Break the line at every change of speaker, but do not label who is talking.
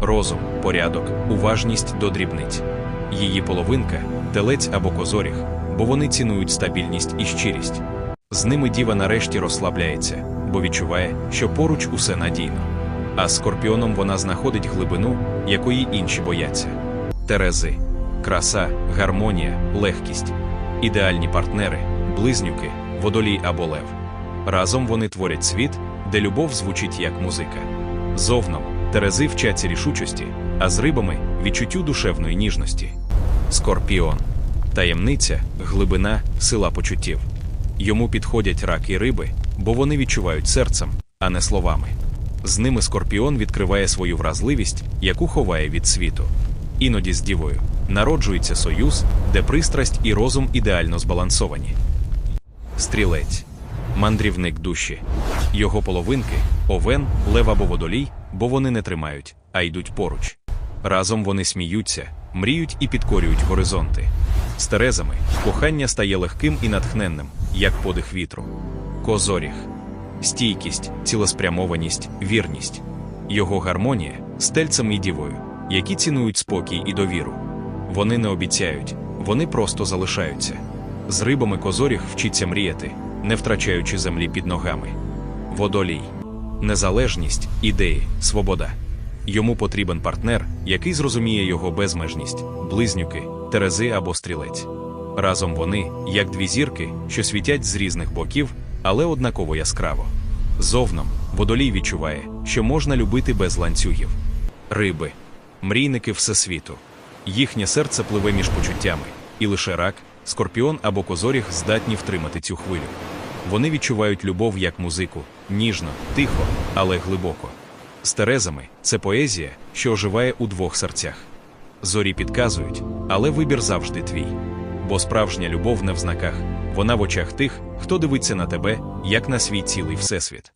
розум, порядок, уважність до дрібниць. Її половинка телець або козоріг, бо вони цінують стабільність і щирість. З ними діва нарешті розслабляється, бо відчуває, що поруч усе надійно. А скорпіоном вона знаходить глибину, якої інші бояться. Терези, краса, гармонія, легкість, ідеальні партнери, близнюки, водолій або лев. Разом вони творять світ, де любов звучить як музика. Зовном терези вчаться рішучості, а з рибами відчуттю душевної ніжності. Скорпіон таємниця, глибина, сила почуттів. Йому підходять рак і риби, бо вони відчувають серцем, а не словами. З ними скорпіон відкриває свою вразливість, яку ховає від світу. Іноді з дівою народжується союз, де пристрасть і розум ідеально збалансовані. Стрілець мандрівник душі. Його половинки овен, лев або водолій, бо вони не тримають, а йдуть поруч. Разом вони сміються, мріють і підкорюють горизонти. З терезами кохання стає легким і натхненним, як подих вітру. Козоріг стійкість, цілеспрямованість, вірність. Його гармонія з тельцем і дівою, які цінують спокій і довіру. Вони не обіцяють, вони просто залишаються. З рибами козоріг вчиться мріяти, не втрачаючи землі під ногами. Водолій незалежність, ідеї, свобода. Йому потрібен партнер, який зрозуміє його безмежність, близнюки, терези або стрілець. Разом вони, як дві зірки, що світять з різних боків, але однаково яскраво. Зовном водолій відчуває, що можна любити без ланцюгів. Риби, мрійники всесвіту. Їхнє серце пливе між почуттями, і лише рак, скорпіон або козоріг здатні втримати цю хвилю. Вони відчувають любов як музику, ніжно, тихо, але глибоко. З терезами це поезія, що оживає у двох серцях. Зорі підказують, але вибір завжди твій. Бо справжня любов не в знаках, вона в очах тих, хто дивиться на тебе, як на свій цілий всесвіт.